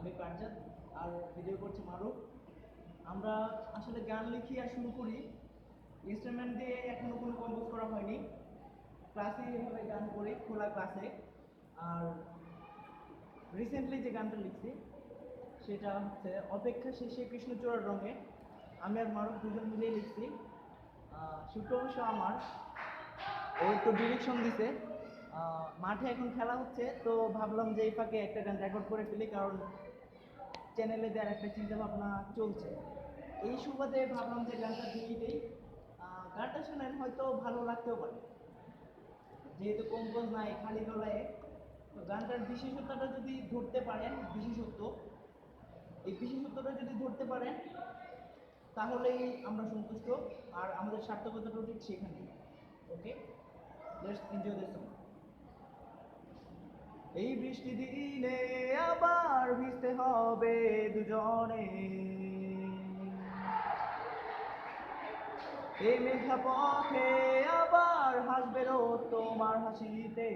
আমি কার্জাত আর ভিডিও করছি মারুফ। আমরা আসলে গান লিখি আর শুরু করি। ইনস্ট্রুমেন্ট দিয়ে এখনও কোনো কম্পোজ করা হয়নি। ক্লাসে এভাবে গান করি, খোলা ক্লাসে আর রিসেন্টলি যে গানটা লিখছি, সেটা হচ্ছে, অপেক্ষা শেষে কৃষ্ণচূড়ার রঙে। আমি আর মারুফ দুজন মিলেই লিখছি। শুক্র অবশ্য আমার। ও একটু ডিরেকশন দিছে। মাঠে এখন খেলা হচ্ছে, তো ভাবলাম যে এই ফাঁকে একটা গান রেকর্ড করে ফেলি, কারণ চ্যানেলে দেওয়ার একটা চিন্তা ভাবনা চলছে। এই সুবাদে ভাবলাম যে গানটা দিয়ে দিই। গানটা শোনেন, হয়তো ভালো লাগতেও পারে। যেহেতু কম্পোজ নাই, খালি গলায়, তো গানটার বিশেষত্বটা যদি ধরতে পারেন, বিশেষত্ব, এই বিশেষত্বটা যদি ধরতে পারেন, তাহলেই আমরা সন্তুষ্ট, আর আমাদের সার্থকতাটাও ঠিক সেখানেই ওকে এই বৃষ্টি দিনে আবার ভিজতে হবে দুজনে। এই মেঘা পথে আবার হাসবে রোদ তোমার হাসিতে।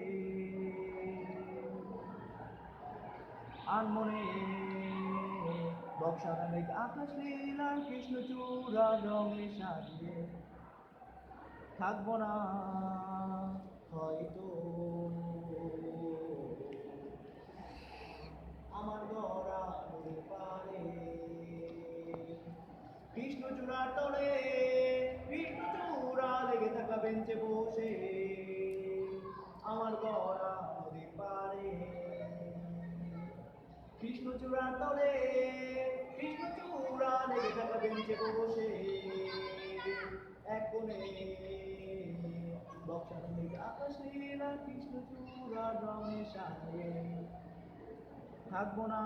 আনমনে বক্সা মেঘ, আকাশ নীলার কৃষ্ণ চূড়া রঙে সাজিয়ে। থাকব না হয়তো চূড়ার তলে কৃষ্ণ চূড়া লেগে থাকা বেঞ্চে বসে। আমার গড়া নদীর পারে। কৃষ্ণ চূড়ার তলে কৃষ্ণ চূড়া লেগে থাকা বেঞ্চে বসে। এক কোণে বক্সা মেঘ আকাশ নীলা কৃষ্ণ চূড়া রঙে থাকব না।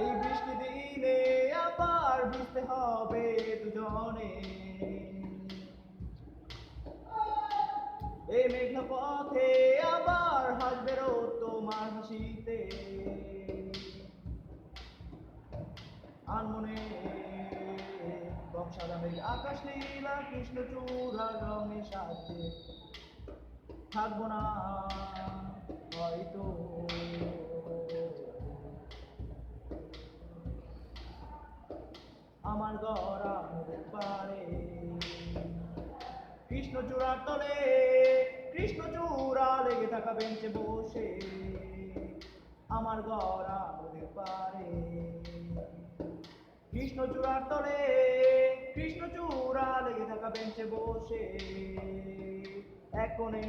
এই বৃষ্টি দিনে আবার ভিজতে হবে দুজনে। এই মেঘনা পথে আবার হাসবে রোদ তোমার হাসিতে। আনমনে বক্সাদা মেঘ আকাশ নীলা কৃষ্ণ চূড়া রঙে সাজে। থাকব না হয়তো। আমার নদীর পারে কৃষ্ণ চূড়ার তলে, কৃষ্ণ চূড়া লেগে থাকা বেঞ্চে বসে। আমার গড়া নদীর পারে কৃষ্ণ চূড়ার তলে, কৃষ্ণ চূড়া লেগে থাকা বেঞ্চে বসে। এক কোণে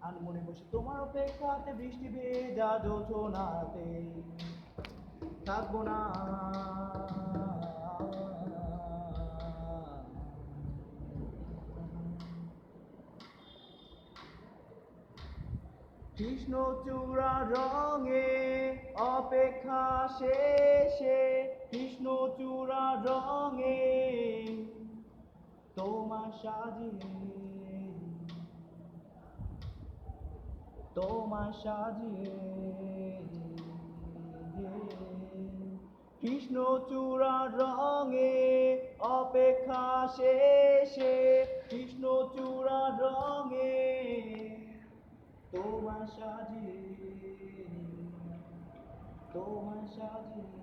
আনমনে বসে। তোমার অপেক্ষাতে বৃষ্টি ভেজা জোছনাতে থাকব না। কৃষ্ণ চূড়া রঙে অপেক্ষা শেষে, কৃষ্ণ চূড়া রঙে তোমার সাজিয়ে তোমার সাজিয়ে। কৃষ্ণ চূড়া রঙে অপেক্ষা শেষে, কৃষ্ণ চূড়া রঙে তোমার সাজিয়ে তোমার সাজিয়ে